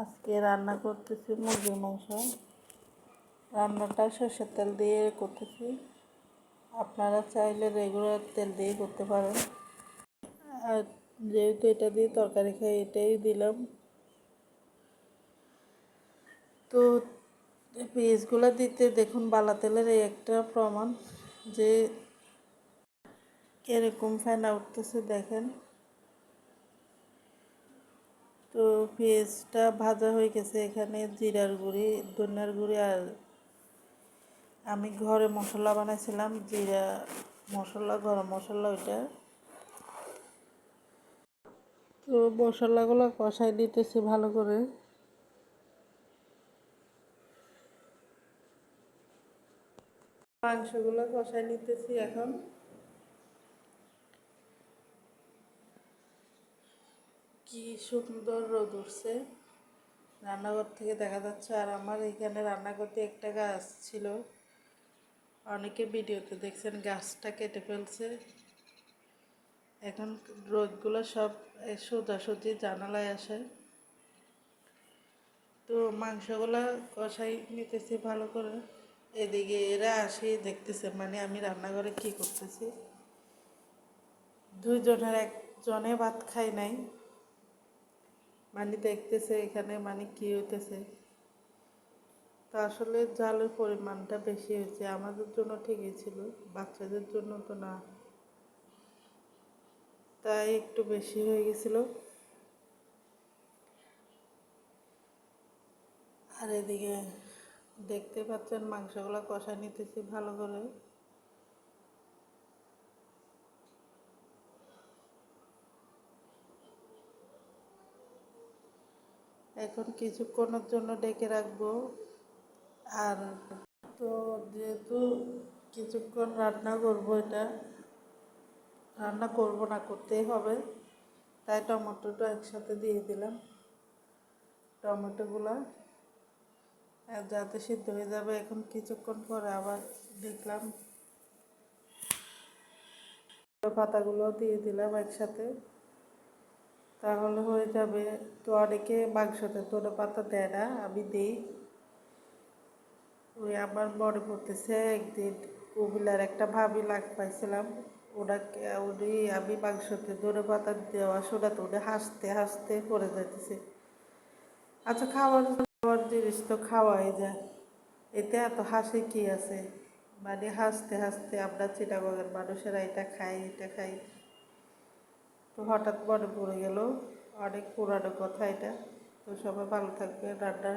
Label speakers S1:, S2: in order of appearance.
S1: আজকে রান্না করতেছি মুরগির মাংস। রান্নাটা সর্ষের তেল দিয়ে করতেছি। আপনারা চাইলে রেগুলার তেল দিয়ে করতে পারেন। আর যেহেতু এটা দিয়ে তরকারি খাই, এটাই দিলাম। তো পেঁয়াজগুলো দিতে দেখুন বালা তেলের এই একটা প্রমাণ যে কীরকম ফেনা উঠতেছে দেখেন। তো পেঁয়াজটা ভাজা হয়ে গেছে এখানে, জিরার গুঁড়ি, ধনিয়ার গুঁড়ি আর আমি ঘরে মশলা বানাইছিলাম, জিরা মশলা, গরম মশলা ওইটা। তো মশলাগুলো কষাই দিতেছি ভালো করে। মাংসগুলো কষাই নিতেছি এখন। কি সুন্দর রোদ উঠছে। রান্নাঘর থেকে দেখা যাচ্ছে আর আমার এখানে রান্না করতে একটা গাছ ছিল। অনেকে ভিডিওতে দেখছেন গাছটা কেটে ফেলছে। এখন রোদগুলো সব সোজাসুজি জানালায় আসে। তো মাংসগুলো কষাই নিতেছি ভালো করে। এদিকে এরা আসে দেখতেছে মানে আমি রান্নাঘরে কি করতেছি। দুইজনের একজনে ভাত খাই নাই। মানে দেখতেছে, এখানে মানে কি হইতেছে। তো আসলে জালের পরিমাণটা বেশি হয়েছে, আমাদের জন্য ঠিকই ছিল, বাচ্চাদের জন্য তো না। তাই একটু বেশি হয়ে গেছিল। আর এদিকে দেখতে পাচ্ছেন মাংসগুলো কষা নিতেছি ভালো করে। এখন কিছুক্ষণের জন্য ডেকে রাখব। আর তো যেহেতু কিছুক্ষণ রান্না করব এটা, রান্না করব না, করতেই হবে। তাই টমেটোটা একসাথে দিয়ে দিলাম। টমেটোগুলো যাতে সিদ্ধ হয়ে যাবে। এখন কিছুক্ষণ পরে আবার দেখলাম পাতাগুলো দিয়ে দিলাম একসাথে। তাহলে হয়ে যাবে। তো অনেকে মাংসতে তোরে পাতা দেয় না, আমি দিই। ওই আমার মনে পড়তেছে, একদিন কুমিল্লার একটা ভাবি লাগ পাইছিলাম, ওনাকে উনি, আমি মাংসতে ধরে পাতা দেওয়া শোনা তো উনি হাসতে হাসতে পড়ে যাইতেছে। আচ্ছা খাওয়ার খাওয়ার জিনিস তো খাওয়াই যায়। এতে এত হাসি কি আছে? মানে হাসতে হাসতে আমরা চিটাগঙ্গের মানুষেরা এটা খাই এটা খাই তো হঠাৎ মনে পড়ে গেল অনেক পুরানো কথা এটা। তো সবাই ভালো থাকবে রান্না